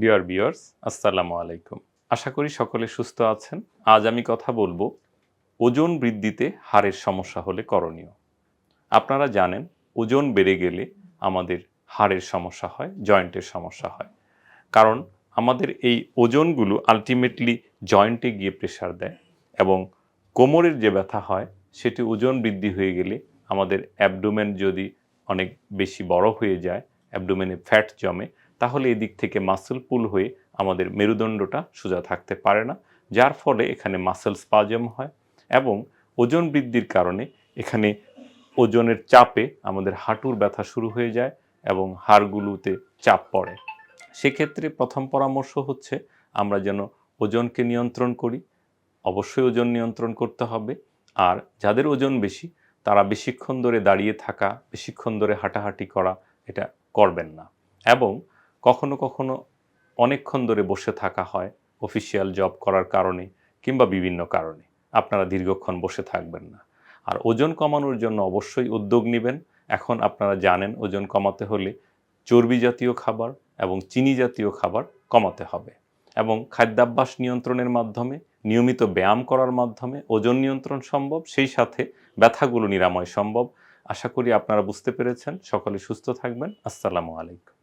Deer বিয়ার্স আসসালামু আলাইকুম। আশা করি সকলে সুস্থ আছেন। আজ আমি কথা বলব ওজন বৃদ্ধিতে হাড়ের সমস্যা হলে করণীয়। আপনারা জানেন, ওজন বেড়ে গেলে আমাদের হাড়ের সমস্যা হয়, জয়েন্টের সমস্যা হয়। কারণ আমাদের এই ওজনগুলো আলটিমেটলি জয়েন্টে গিয়ে প্রেশার দেয় এবং কোমরের যে ব্যথা হয়, সেটি ওজন বৃদ্ধি হয়ে গেলে আমাদের অ্যাবডোমেন যদি অনেক বেশি বড় হয়ে যায় অ্যাবডোমেনে ফ্যাট জমে তাহলে এদিক থেকে মাসেল পুল হয়ে আমাদের মেরুদণ্ডটা সোজা থাকতে পারে না, যার ফলে এখানে মাসেল স্পাজম হয় এবং ওজন বৃদ্ধির কারণে এখানে ওজনের চাপে আমাদের হাঁটুর ব্যথা শুরু হয়ে যায় এবং হাড়গুলোতে চাপ পড়ে। সেক্ষেত্রে প্রথম পরামর্শ হচ্ছে আমরা যেন ওজনকে নিয়ন্ত্রণ করি, অবশ্যই ওজন নিয়ন্ত্রণ করতে হবে, আর যাদের ওজন বেশি তারা বেশিক্ষণ ধরে দাঁড়িয়ে থাকা, বেশিক্ষণ ধরে হাঁটাহাঁটি করা এটা করবেন না। এবং কখনো কখনো অনেকক্ষণ ধরে বসে থাকা হয় অফিসিয়াল জব করার কারণে কিংবা বিভিন্ন কারণে। আপনারা দীর্ঘক্ষণ বসে থাকবেন না। আর ওজন কমানোর জন্য অবশ্যই উদ্যোগ নেবেন। এখন আপনারা জানেন ওজন কমাতে হলে চর্বি জাতীয় খাবার এবং চিনি জাতীয় খাবার কমাতে হবে এবং খাদ্যাভ্যাস নিয়ন্ত্রণের মাধ্যমে, নিয়মিত ব্যায়াম করার মাধ্যমে ওজন নিয়ন্ত্রণ সম্ভব, সেই সাথে ব্যথাগুলো নিরাময় সম্ভব। আশা করি আপনারা বুঝতে পেরেছেন। সকলে সুস্থ থাকবেন। আসসালামু আলাইকুম।